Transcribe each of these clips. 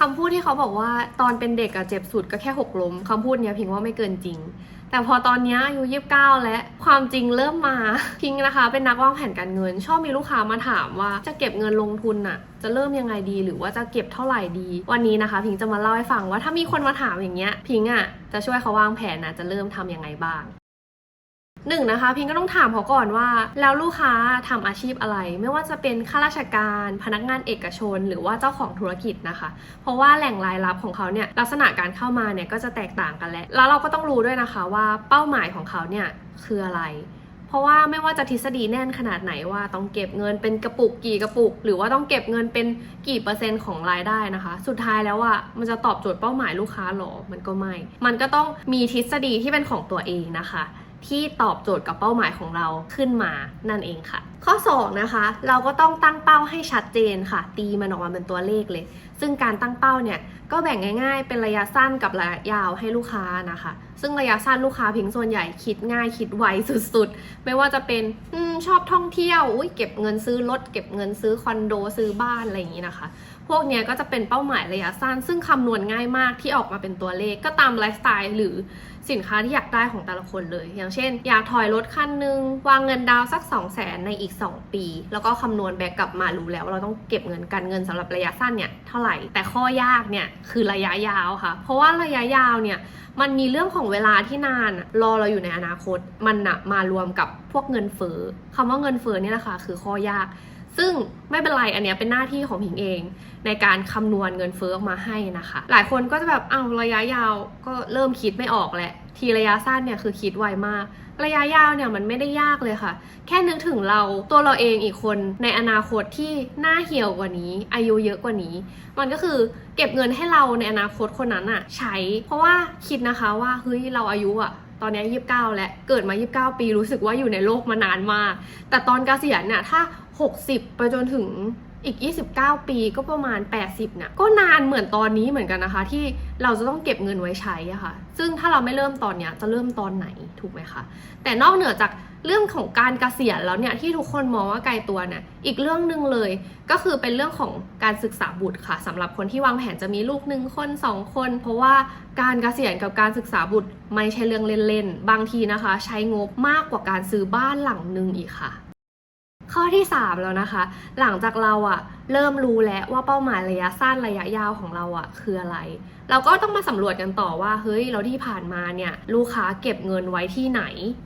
คำพูดที่เขาบอกว่าตอนเป็นเด็กอะเจ็บสุดก็แค่หกล้มคำพูดเนี้ยพิงว่าไม่เกินจริง แต่พอตอนนี้อายุยี่สิบเก้าและความจริงเริ่มมาพิงนะคะ เป็นนักวางแผนการเงิน ชอบมีลูกค้ามาถามว่าจะเก็บเงินลงทุนน่ะจะเริ่มยังไงดีหรือว่าจะเก็บเท่าไหร่ดี วันนี้นะคะ พิงจะมาเล่าให้ฟังว่าถ้ามีคนมาถามอย่างเงี้ยพิงอะจะช่วยเขาวางแผนนะจะเริ่มทำยังไงบ้าง หนึ่งนะคะพิงก็ต้องถามเขาก่อนว่า แล้วลูกค้าทำอาชีพอะไร ไม่ว่าจะเป็นข้าราชการพนักงานเอกชน หรือว่าเจ้าของธุรกิจนะคะ เพราะว่าแหล่งรายรับของเขาเนี่ยลักษณะการเข้ามาเนี่ยก็จะแตกต่างกันแหละแล้วเราก็ต้องรู้ด้วยนะคะว่าเป้าหมายของเขาเนี่ยคืออะไรเพราะว่าไม่ว่าจะทฤษฎีแน่นขนาดไหนว่าต้องเก็บเงินเป็นกระปุกกี่กระปุก หรือว่าต้องเก็บเงินเป็นกี่เปอร์เซ็นต์ของรายได้นะคะ สุดท้ายแล้วอะมันจะตอบโจทย์เป้าหมายลูกค้าหรอมันก็ไม่ มันก็ต้องมีทฤษฎีที่เป็นของตัวเองนะคะ ที่ตอบโจทย์กับเป้าหมายของเราขึ้นมานั่นเองค่ะ ข้อ 2 นะคะ เราก็ต้องตั้งเป้าให้ชัดเจนค่ะ ตีมันออกมาเป็นตัวเลขเลย ซึ่งการตั้งเป้าเนี่ยก็แบ่งง่ายๆ เป็นระยะสั้นกับระยะยาวให้ลูกค้านะคะ ซึ่งระยะสั้นลูกค้าพิงส่วนใหญ่คิดง่ายคิดไวสุดๆ ไม่ว่าจะเป็นอชอบท่องเที่ยวอุ๊ยเก็บเงินซื้อรถเก็บเงินซื้อคอนโดซื้อบ้านอะไรอย่างนี้นะคะ พวกนี้ก็จะเป็นเป้าหมายระยะสั้น ซึ่งคำนวณง่ายมากที่ออกมาเป็นตัวเลขก็ตามไลฟ์สไตล์หรือสินค้าที่อยากได้ของแต่ละคนเลย อย่างเช่น อยากถอยรถคันหนึง วางเงินดาวสัก 2 0 0แสนในอีก 2 ปี แล้วก็คำนวณแบกกลับมารู้แล้วว่าเราต้องเก็บเงินกันเงินสำหรับระยะสั้นเนี่ยเท่าไหร่แต่ข้อยากเนี่ยคือระยะยาวค่ะ เพราะว่าระยะยาวเนี่ยมันมีเรื่องของเวลาที่นานรอเราอยู่ในอนาคต มันนะมารวมกับพวกเงินเฟ้อคำว่าเงินเฟ้อเนี่ยนะคะคือข้อยาก ซึ่งไม่เป็นไรอันเนี้ยเป็นหน้าที่ของพิงเอง ในการคำนวณเงินเฟ้อออกมาให้นะคะ หลายคนก็จะแบบเอาระยะยาวก็เริ่มคิดไม่ออกแหละ ทีระยะสั้นเนี่ยคือคิดไวมาก ระยะยาวเนี่ยมันไม่ได้ยากเลยค่ะ แค่นึกถึงเราตัวเราเองอีกคนในอนาคตที่หน้าเหี่ยวกว่านี้ อายุเยอะกว่านี้ มันก็คือเก็บเงินให้เราในอนาคตคนนั้นอะใช้ เพราะว่าคิดนะคะว่าเฮ้ยเราอายุอะตอนนี้ยี่สิบเก้าแล้ว เกิดมา 29 ปี รู้สึกว่าอยู่ในโลกมานานมาก แต่ตอนเกษียณเนี่ย ถ้า 60 ไปจนถึงอีก 29 ปีก็ประมาณ 80เนี่ยก็นานเหมือนตอนนี้เหมือนกันนะคะ ที่เราจะต้องเก็บเงินไว้ใช้อะค่ะ ซึ่งถ้าเราไม่เริ่มตอนเนี้ยจะเริ่มตอนไหนถูกไหมคะ แต่นอกเหนือจากเรื่องของการเกษียณแล้วเนี่ยที่ทุกคนมองว่าไกลตัวเนี่ยอีกเรื่องหนึ่งเลย ก็คือเป็นเรื่องของการศึกษาบุตรค่ะสำหรับคนที่วางแผนจะมีลูกหนึ่งคนสองคน เพราะว่าการเกษียณกับการศึกษาบุตรไม่ใช่เรื่องเล่นๆบางทีนะคะ ใช้งบมากกว่าการซื้อบ้านหลังหนึ่งอีกค่ะ ข้อที่ 3 แล้วนะคะ หลังจากเราอะเริ่มรู้แล้วว่าเป้าหมายระยะสั้นระยะยาวของเราอะคืออะไร เราก็ต้องมาสำรวจกันต่อว่าเฮ้ยเราที่ผ่านมาเนี่ยลูกค้าเก็บเงินไว้ที่ไหน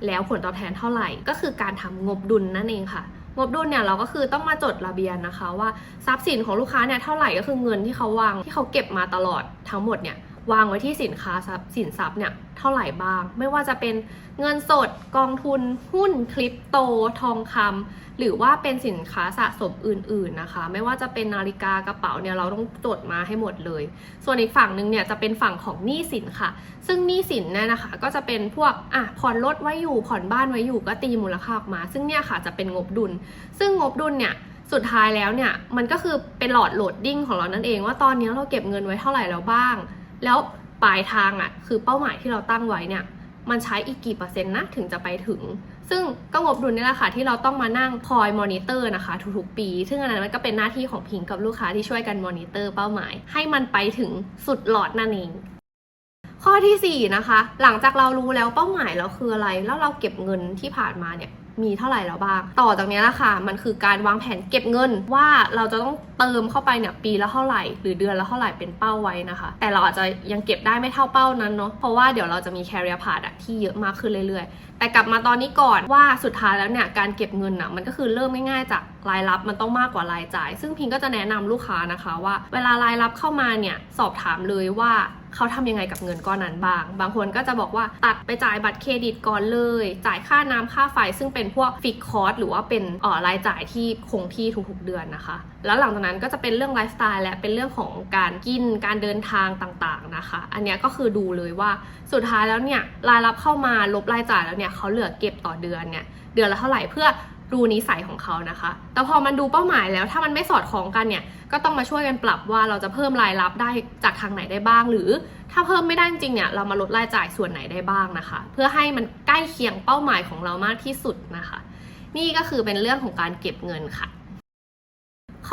แล้วผลตอบแทนเท่าไหร่ ก็คือการทำงบดุลนั่นเองค่ะงบดุลเนี่ยเราก็คือต้องมาจดระเบียนนะคะว่าทรัพย์สินของลูกค้าเนี่ยเท่าไหร่ก็คือเงินที่เขาวางที่เขาเก็บมาตลอดทั้งหมดเนี่ย วางไว้ที่สินค้าทรัพย์สินทรัพย์เนี่ยเท่าไหร่บ้าง ไม่ว่าจะเป็นเงินสดกองทุนหุ้นคริปโตทองคำหรือว่าเป็นสินค้าสะสมอื่นๆนะคะ ไม่ว่าจะเป็นนาฬิกากระเป๋าเนี่ยเราต้องจดมาให้หมดเลย ส่วนอีกฝั่งหนึ่งเนี่ยจะเป็นฝั่งของหนี้สินค่ะ ซึ่งหนี้สินเนี่ยนะคะ ก็จะเป็นพวกอะผ่อนรถไว้อยู่ผ่อนบ้านไว้อยู่ก็ตีมูลค่าออกมา ซึ่งเนี่ยค่ะจะเป็นงบดุล ซึ่งงบดุลเนี่ยสุดท้ายแล้วเนี่ยมันก็คือเป็นหลอดโหลดดิ้งของเรานั่นเอง ว่าตอนนี้เราเก็บเงินไว้เท่าไหร่แล้วบ้าง แล้วปลายทางอะคือเป้าหมายที่เราตั้งไว้เนี่ยมันใช้อีกกี่เปอร์เซ็นต์นะถึงจะไปถึง ซึ่งก็งบดุลนี่แหละค่ะที่เราต้องมานั่งคอยมอนิเตอร์นะคะทุกๆปี ซึ่งอันนั้นมันก็เป็นหน้าที่ของพิงกับลูกค้าที่ช่วยกันมอนิเตอร์เป้าหมาย ให้มันไปถึงสุดหลอดนั่นเองข้อทีสี่4 นะคะ หลังจากเรารู้แล้วเป้าหมายเราคืออะไร แล้วเราเก็บเงินที่ผ่านมาเนี่ย มีเท่าไหร่แล้วบ้าง ต่อจากนี้ละค่ะ มันคือการวางแผนเก็บเงินว่าเราจะต้องเติมเข้าไปเนี่ยปีละเท่าไหร่ หรือเดือนละเท่าไหร่เป็นเป้าไว้นะคะ แต่เราอาจจะยังเก็บได้ไม่เท่าเป้านั้นเนาะ เพราะว่าเดี๋ยวเราจะมี career path อะที่เยอะมากขึ้นเรื่อยๆ แต่กลับมาตอนนี้ก่อนว่าสุดท้ายแล้วเนี่ยการเก็บเงินอะมันก็คือเริ่มง่ายๆ จากรายรับมันต้องมากกว่ารายจ่าย ซึ่งพิงก็จะแนะนำลูกค้านะคะว่า เวลารายรับเข้ามาเนี่ยสอบถามเลยว่า เขาทำยังไงกับเงินก้อนนั้นบ้าง บางคนก็จะบอกว่าตัดไปจ่ายบัตรเครดิตก่อนเลย จ่ายค่าน้ำค่าไฟซึ่งเป็นพวกฟิกคอร์สหรือว่าเป็นอ่อรายจ่ายที่คงที่ทุกๆเดือนนะคะ แล้วหลังจากนั้นก็จะเป็นเรื่องไลฟ์สไตล์และเป็นเรื่องของการกินการเดินทางต่างๆนะคะ อันนี้ก็คือดูเลยว่าสุดท้ายแล้วเนี่ยรายรับเข้ามาลบรายจ่ายแล้วเนี่ยเขาเหลือเก็บต่อเดือนเนี่ยเดือนละเท่าไหร่เพื่อ ดูนิสัยของเขานะคะ แต่พอมันดูเป้าหมายแล้วถ้ามันไม่สอดคล้องกันเนี่ย ก็ต้องมาช่วยกันปรับว่าเราจะเพิ่มรายรับได้จากทางไหนได้บ้าง หรือถ้าเพิ่มไม่ได้จริงเนี่ยเรามาลดรายจ่ายส่วนไหนได้บ้างนะคะ เพื่อให้มันใกล้เคียงเป้าหมายของเรามากที่สุดนะคะ นี่ก็คือเป็นเรื่องของการเก็บเงินค่ะ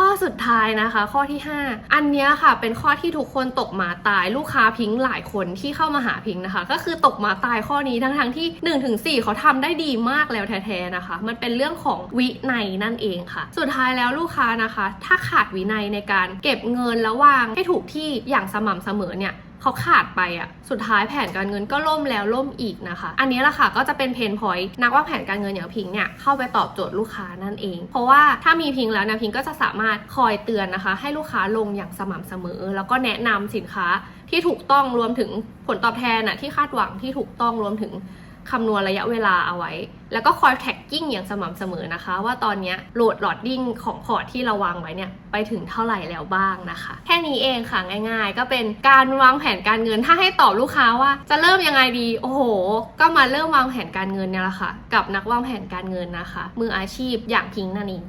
ข้อสุดท้ายนะคะ ข้อที่ 5 อันนี้ค่ะเป็นข้อที่ทุกคนตกมาตายลูกค้าพิงค์หลายคนที่เข้ามาหาพิงค์นะคะ ก็คือตกมาตายข้อนี้ทั้งทั้งที่1นถึงสเขาทำได้ดีมากแล้วแท้ๆนะคะ มันเป็นเรื่องของวินัยนั่นเองค่ะ สุดท้ายแล้วลูกค้านะคะ ถ้าขาดวินัยในการเก็บเงินแล้ววางให้ถูกที่อย่างสม่ำเสมอเนี่ย เขาขาดไปอะ่ะสุดท้ายแผนการเงินก็ล่มแล้วล่มอีกนะคะ อันนี้แหละค่ะก็จะเป็นเพนพอยต์นักว่าแผนการเงินอย่างพิงเนี่ยเข้าไปตอบโจทย์ลูกค้านั่นเอง เพราะว่าถ้ามีพิงแล้วนะพิงก็จะสามารถคอยเตือนนะคะ ให้ลูกค้าลงอย่างสม่ำเสมอ แล้วก็แนะนำสินค้าที่ถูกต้องรวมถึงผลตอบแทนน่ะที่คาดหวังที่ถูกต้องรวมถึงคำนวณระยะเวลาเอาไว้ แล้วก็คอยแท็กกิ้งอย่างสม่ำเสมอนะคะ ว่าตอนนี้โหลดหลอดดิ้งของพอร์ตที่เราวางไว้เนี่ยไปถึงเท่าไหร่แล้วบ้างนะคะ แค่นี้เองค่ะง่าย ๆ ก็เป็นการวางแผนการเงินถ้าให้ตอบลูกค้าว่าจะเริ่มยังไงดี โอ้โห ก็มาเริ่มวางแผนการเงินเนี่ยแหละค่ะ กับนักวางแผนการเงินนะคะ มืออาชีพอย่างพิงนั่นเอง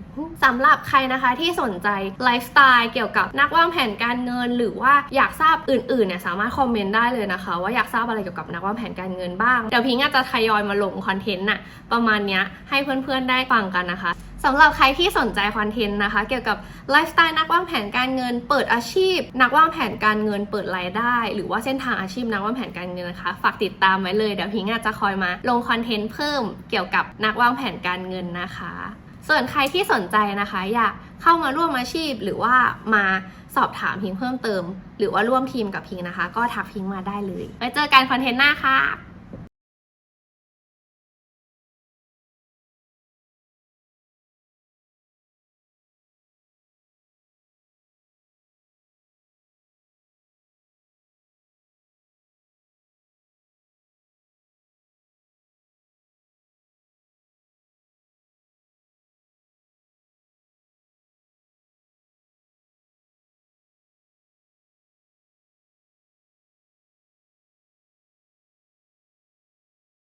สำหรับใครนะคะที่สนใจไลฟ์สไตล์เกี่ยวกับนักวางแผนการเงิน หรือว่าอยากทราบอื่นๆเนี่ยสามารถคอมเมนต์ได้เลยนะคะ ว่าอยากทราบอะไรเกี่ยวกับนักวางแผนการเงินบ้างเดี๋ยวพิงค์อาจจะทยอยมาลงคอนเทนต์น่ะประมาณนี้ให้เพื่อนๆได้ฟังกันนะคะสำหรับใครที่สนใจคอนเทนต์นะคะ เกี่ยวกับไลฟ์สไตล์นักวางแผนการเงิน เปิดอาชีพ นักวางแผนการเงินเปิดรายได้ หรือว่าเส้นทางอาชีพนักวางแผนการเงินนะคะ ฝากติดตามไว้เลยเดี๋ยวพิงอาจจะคอยมาลงคอนเทนต์เพิ่มเกี่ยวกับนักวางแผนการเงินนะคะ ส่วนใครที่สนใจนะคะ อยากเข้ามาร่วมอาชีพ หรือว่ามาสอบถามพิงเพิ่มเติม หรือว่าร่วมทีมกับพิงนะคะ ก็ทักพิงมาได้เลยไว้เจอกันคอนเทนต์หน้าค่ะ